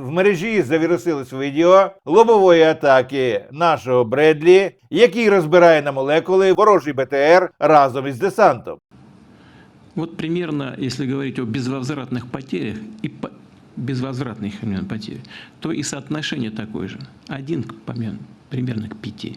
В мережі завірусилось відео лобової атаки нашого Бредлі, який розбирає на молекули ворожий БТР разом із десантом. Вот примерно, если говорить о безвозвратных потерях и по- безвозвратных потерях, то и соотношение такое же. Один к, примерно к пяти.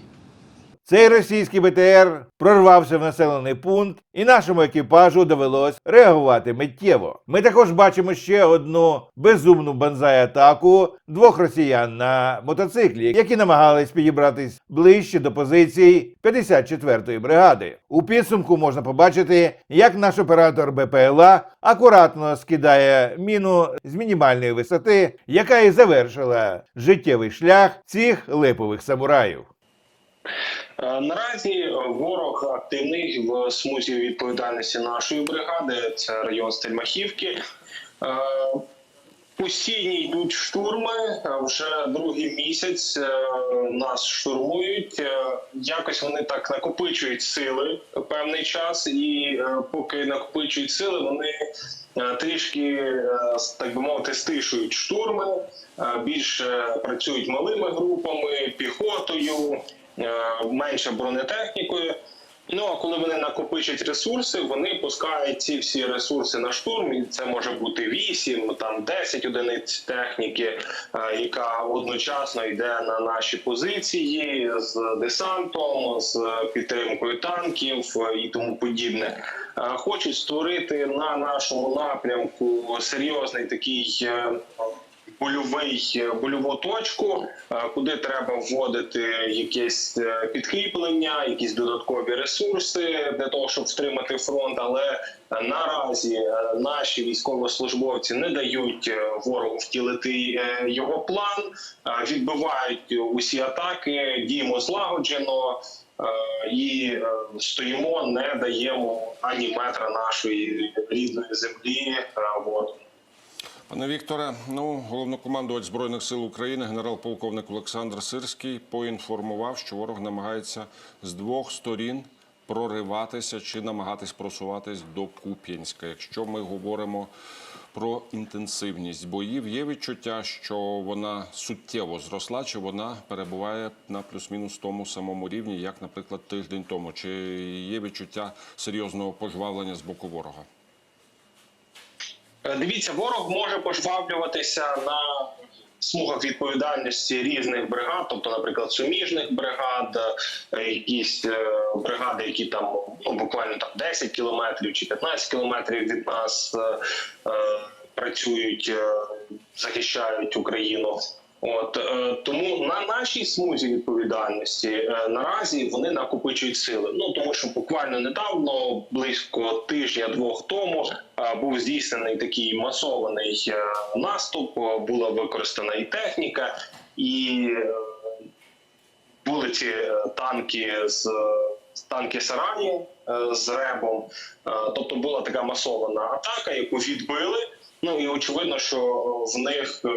Цей російський БТР прорвався в населений пункт, і нашому екіпажу довелось реагувати миттєво. Ми також бачимо ще одну безумну банзай-атаку двох росіян на мотоциклі, які намагались підібратись ближче до позицій 54-ї бригади. У підсумку можна побачити, як наш оператор БПЛА акуратно скидає міну з мінімальної висоти, яка і завершила життєвий шлях цих липових самураїв. Е, Наразі ворог активний в смузі відповідальності нашої бригади. Це район Стельмахівки. Е, Постійні йдуть штурми. Е, Вже другий місяць нас штурмують. Якось вони так накопичують сили певний час, і поки накопичують сили, вони трішки, так би мовити, стишують штурми. Більше працюють малими групами, піхотою, менше бронетехнікою. Ну а коли вони накопичать ресурси, вони пускають ці всі ресурси на штурм. І це може бути 8, там 10 одиниць техніки, е, яка одночасно йде на наші позиції з десантом, з підтримкою танків е, і тому подібне. Е, Хочуть створити на нашому напрямку серйозний такий. Е, Больовий больову точку, е, куди треба вводити якесь е, підкріплення, якісь додаткові ресурси для того, щоб втримати фронт. Але е, наразі е, наші військовослужбовці не дають е, ворогу втілити е, його план, е, відбивають усі атаки, діємо злагоджено. е, І е, стоїмо, не даємо ані метра нашої рідної землі е, ворогу. Пане Вікторе, ну головнокомандувач збройних сил України, генерал-полковник Олександр Сирський поінформував, що ворог намагається з двох сторін прориватися чи намагатись просуватись до Куп'янська. Якщо ми говоримо про інтенсивність боїв, є відчуття, що вона суттєво зросла, чи вона перебуває на плюс-мінус тому самому рівні, як, наприклад, тиждень тому, чи є відчуття серйозного пожвавлення з боку ворога? Е, Дивіться, ворог може пожвавлюватися на смугах відповідальності різних бригад, тобто, наприклад, суміжних бригад, е, якісь е, бригади, які там ну, буквально там 10 кілометрів чи 15 кілометрів від нас працюють, захищають Україну. От е, тому на нашій смузі відповідальності е, наразі вони накопичують сили. Ну тому що буквально недавно, близько тижня-двох тому, е, був здійснений такий масований наступ. Була використана і техніка, і були ці танки з танки Сарані е, з ребом. Тобто була така масована атака, яку відбили. Ну і очевидно, що в них е,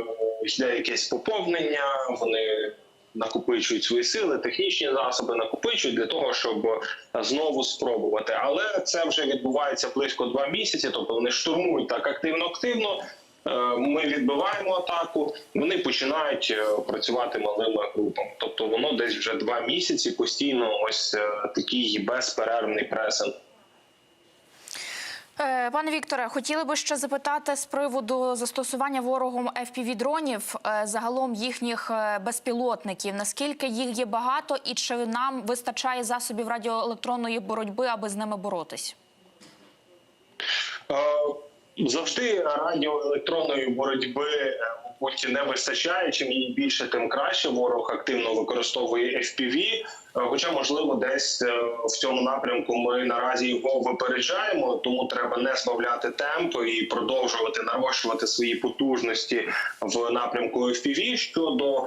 йде якесь поповнення, вони накопичують свої сили, технічні засоби накопичують для того, щоб знову спробувати. Але це вже відбувається близько два місяці. Тобто вони штурмують так активно-активно. Е, Ми відбиваємо атаку, вони починають е, працювати малими групами. Тобто воно десь вже два місяці постійно ось такий безперервний пресинг. Е, Пане Вікторе, хотіли би ще запитати з приводу застосування ворогом FPV-дронів, е, загалом їхніх е, безпілотників. Наскільки їх є багато, і чи нам вистачає засобів радіоелектронної боротьби, аби з ними боротись? Завжди радіоелектронної боротьби е, мабуть, не вистачає. Чим її більше, тим краще. Ворог активно використовує FPV, е, Хоча, можливо, десь е, в цьому напрямку ми наразі його випереджаємо, тому треба не збавляти темп і продовжувати нарощувати свої потужності в напрямку FPV. Щодо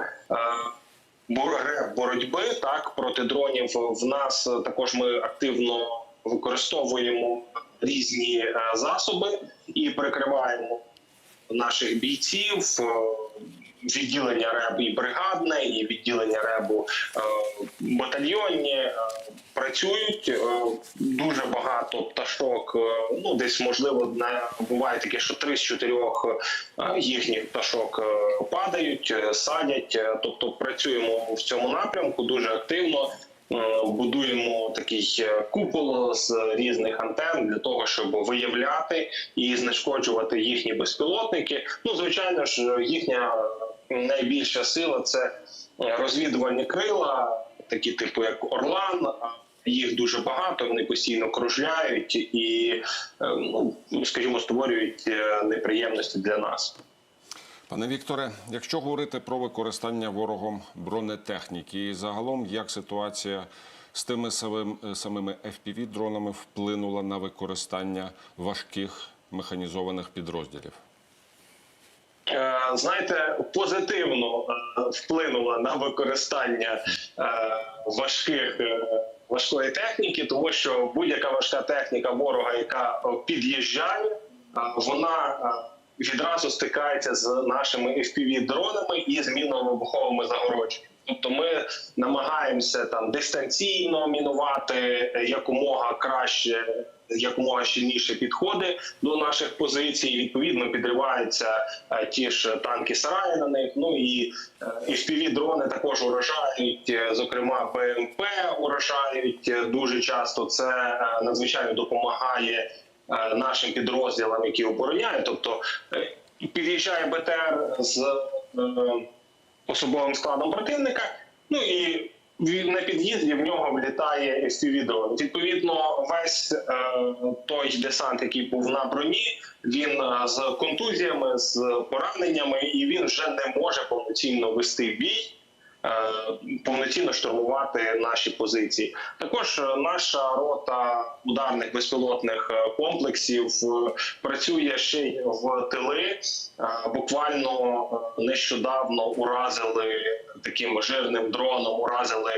боротьби так проти дронів в нас також ми активно використовуємо різні е, засоби і перекриваємо наших бійців. е, відділення РЕБ і бригадне, і відділення РЕБу е, батальйонні працюють. Дуже багато пташок. Ну десь можливо буває таке, що три з чотирьох їхніх пташок падають, садять. Тобто працюємо в цьому напрямку дуже активно. Е, Будуємо такий е, купол з різних антенн для того, щоб виявляти і знешкоджувати їхні безпілотники. Ну, звичайно ж, їхня найбільша сила це розвідувальні крила, такі типу як Орлан. Їх дуже багато, вони постійно кружляють і, е, ну скажімо, створюють неприємності для нас. Пане Вікторе, якщо говорити про використання ворогом бронетехніки, і загалом як ситуація з тими самим, самими fpv дронами вплинула на використання важких механізованих підрозділів? Е, знаєте, позитивно е, вплинула на використання е, важких. Важкої техніки, тому що будь-яка важка техніка ворога, яка під'їжджає, вона відразу стикається з нашими fpv дронами і з мінно-вибуховими загородженнями. Тобто ми намагаємося там дистанційно мінувати е, якомога краще, якомога щільніше підходи до наших позицій. Відповідно, підриваються е, ті ж танки сараї на них. Ну і fpv дрони також уражають, е, зокрема БМП уражають е, дуже часто. Це е, надзвичайно допомагає е, нашим підрозділам, які обороняють. Тобто е, під'їжджає БТР з е, особовим складом противника. Ну і на під'їзді в нього влітає fpv дрон. Відповідно, весь е, той десант, який був на броні, він е, з контузіями, з пораненнями, і він вже не може повноцінно вести бій. Е, Повноцінно штурмувати наші позиції. Також е, наша рота ударних безпілотних е, комплексів працює ще й в тили. Буквально нещодавно уразили таким жирним дроном, уразили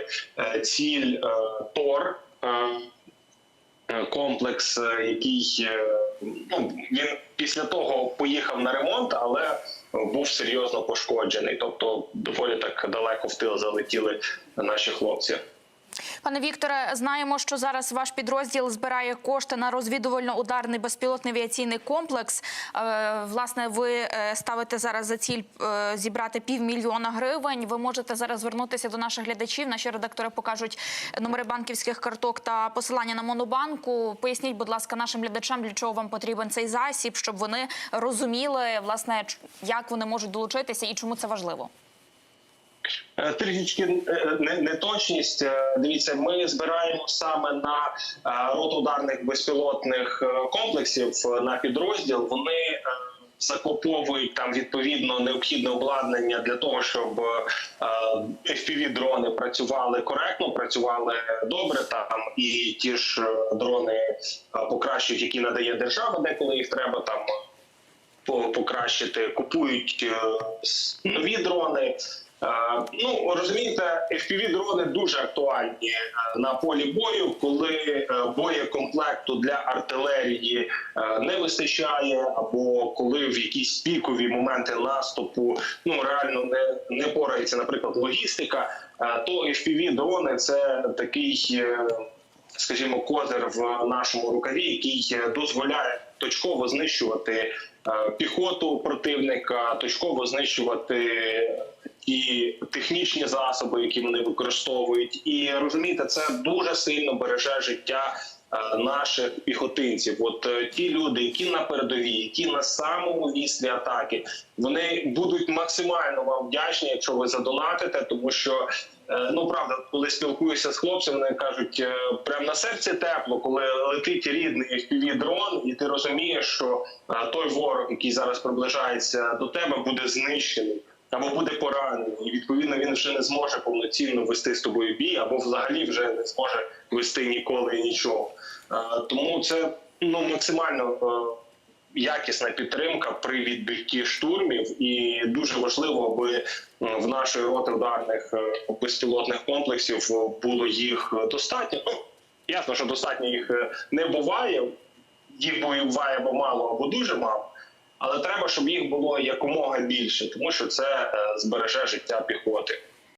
ціль Тор. Комплекс, який ну він після того поїхав на ремонт, але був серйозно пошкоджений. Тобто, доволі так далеко в тил залетіли наші хлопці. Пане Вікторе, знаємо, що зараз ваш підрозділ збирає кошти на розвідувально-ударний безпілотний авіаційний комплекс. Е, Власне, ви е, ставите зараз за ціль е, зібрати півмільйона гривень. Ви можете зараз звернутися до наших глядачів. Наші редактори покажуть номери банківських карток та посилання на монобанку. Поясніть, будь ласка, нашим глядачам, для чого вам потрібен цей засіб, щоб вони розуміли, власне, як вони можуть долучитися і чому це важливо. Е, Трішечки е, неточність. Е, Дивіться, ми збираємо саме на рот ударних безпілотних комплексів на підрозділ. Вони закуповують там відповідно необхідне обладнання для того, щоб fpv дрони працювали коректно, працювали добре. Там і ті ж дрони покращують, які надає держава, деколи їх треба там покращити, купують нові дрони. Е, Ну розумієте, fpv дрони дуже актуальні е, на полі бою, коли е, боєкомплекту для артилерії не вистачає, або коли в якісь пікові моменти наступу ну реально не, не порається, наприклад, логістика, то fpv дрони це такий. скажімо, козир в нашому рукаві, який дозволяє точково знищувати піхоту противника, точково знищувати ті технічні засоби, які вони використовують, і розумієте, це дуже сильно береже життя. е, Наших піхотинців, от е, ті люди, які на передовій, які на самому віслі атаки, вони будуть максимально вам вдячні, якщо ви задонатите, тому що Е, Ну правда, коли спілкуюся з хлопцями, вони кажуть, прям на серці тепло, коли летить рідний fpv дрон, і ти розумієш, що той ворог, який зараз приближається до тебе, буде знищений або буде поранений, і відповідно він вже не зможе повноцінно вести з тобою бій, або взагалі вже не зможе вести ніколи нічого. Е, Тому це ну максимально. е, якісна підтримка при відбитті штурмів, і дуже важливо, аби в нашої роти ударних е, безпілотних комплексів було їх достатньо. Ну ясно, що достатньо їх не буває. Їх буває або мало, або дуже мало. Але треба, щоб їх було якомога більше, тому що це е, збереже життя піхоти.